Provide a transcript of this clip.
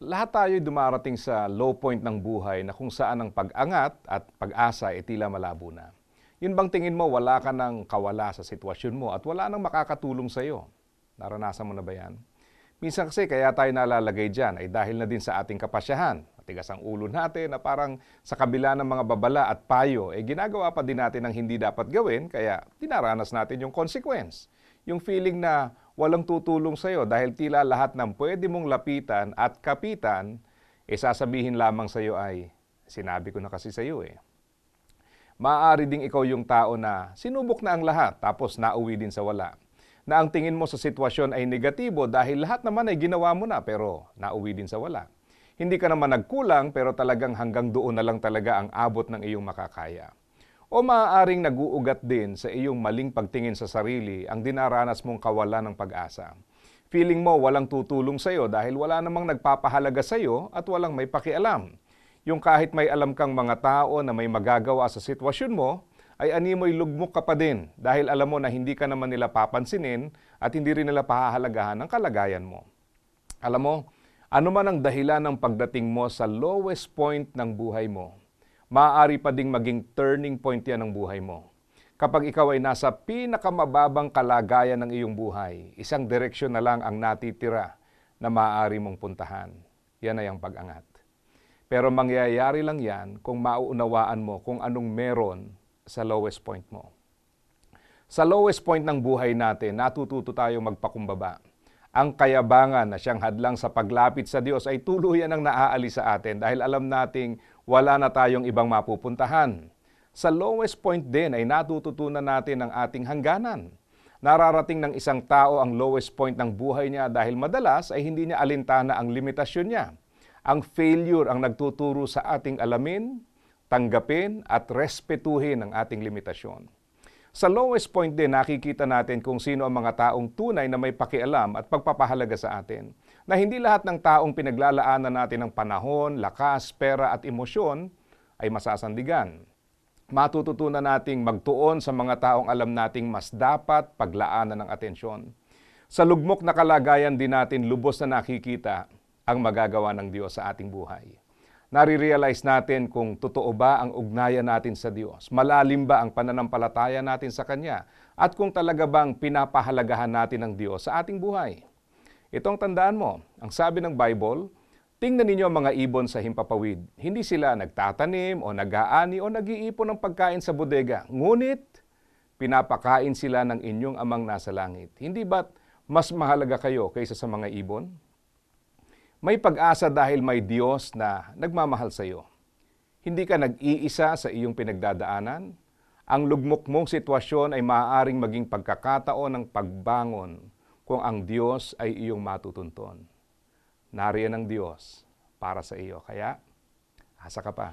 Lahat tayo dumarating sa low point ng buhay na kung saan ang pag-angat at pag-asa ay tila malabo na. Yun bang tingin mo wala ka ng kawala sa sitwasyon mo at wala nang makakatulong sa iyo? Naranasan mo na ba yan? Minsan kasi kaya tayo nalalagay dyan ay dahil na din sa ating kapasyahan. Matigas ang ulo natin na parang sa kabila ng mga babala at payo, eh ginagawa pa din natin ang hindi dapat gawin kaya dinaranas natin yung consequence. Yung feeling na walang tutulong sa iyo dahil tila lahat ng pwede mong lapitan at kapitan, eh sasabihin lamang sa iyo ay, sinabi ko na kasi sa iyo eh. Maaari ding ikaw yung tao na sinubok na ang lahat tapos nauwi din sa wala. Na ang tingin mo sa sitwasyon ay negatibo dahil lahat naman ay ginawa mo na pero nauwi din sa wala. Hindi ka naman nagkulang pero talagang hanggang doon na lang talaga ang abot ng iyong makakaya. O maaaring naguugat din sa iyong maling pagtingin sa sarili ang dinaranas mong kawalan ng pag-asa. Feeling mo walang tutulong sa iyo dahil wala namang nagpapahalaga sa iyo at walang may pakialam. Yung kahit may alam kang mga tao na may magagawa sa sitwasyon mo, ay animoy lugmok ka pa din dahil alam mo na hindi ka naman nila papansinin at hindi rin nila pahahalagahan ang kalagayan mo. Alam mo, ano man ang dahilan ng pagdating mo sa lowest point ng buhay mo, maaari pa ding maging turning point yan ng buhay mo. Kapag ikaw ay nasa pinakamababang kalagayan ng iyong buhay, isang direksyon na lang ang natitira na maaari mong puntahan. Yan ay ang pag-angat. Pero mangyayari lang yan kung mauunawaan mo kung anong meron sa lowest point mo. Sa lowest point ng buhay natin, natututo tayong magpakumbaba. Ang kayabangan na siyang hadlang sa paglapit sa Diyos ay tuluyan ang naaalis sa atin dahil alam nating wala na tayong ibang mapupuntahan. Sa lowest point din ay natututunan natin ang ating hangganan. Nararating ng isang tao ang lowest point ng buhay niya dahil madalas ay hindi niya alintana ang limitasyon niya. Ang failure ang nagtuturo sa ating alamin, tanggapin at respetuhin ang ating limitasyon. Sa lowest point din, nakikita natin kung sino ang mga taong tunay na may pakialam at pagpapahalaga sa atin. Na hindi lahat ng taong pinaglalaanan natin ng panahon, lakas, pera at emosyon ay masasandigan. Matututunan nating magtuon sa mga taong alam nating mas dapat paglaanan ng atensyon. Sa lugmok na kalagayan din natin lubos na nakikita ang magagawa ng Diyos sa ating buhay nare-realize natin kung totoo ba ang ugnayan natin sa Diyos, malalim ba ang pananampalataya natin sa Kanya, at kung talaga bang pinapahalagahan natin ng Diyos sa ating buhay. Itong tandaan mo, ang sabi ng Bible, tingnan ninyo ang mga ibon sa himpapawid. Hindi sila nagtatanim o nag-aani o nag-iipon ng pagkain sa bodega. Ngunit, pinapakain sila ng inyong amang nasa langit. Hindi ba't mas mahalaga kayo kaysa sa mga ibon? May pag-asa dahil may Diyos na nagmamahal sa iyo. Hindi ka nag-iisa sa iyong pinagdadaanan. Ang lugmok mong sitwasyon ay maaaring maging pagkakataon ng pagbangon kung ang Diyos ay iyong matutunton. Nariyan ang Diyos para sa iyo. Kaya, asa ka pa.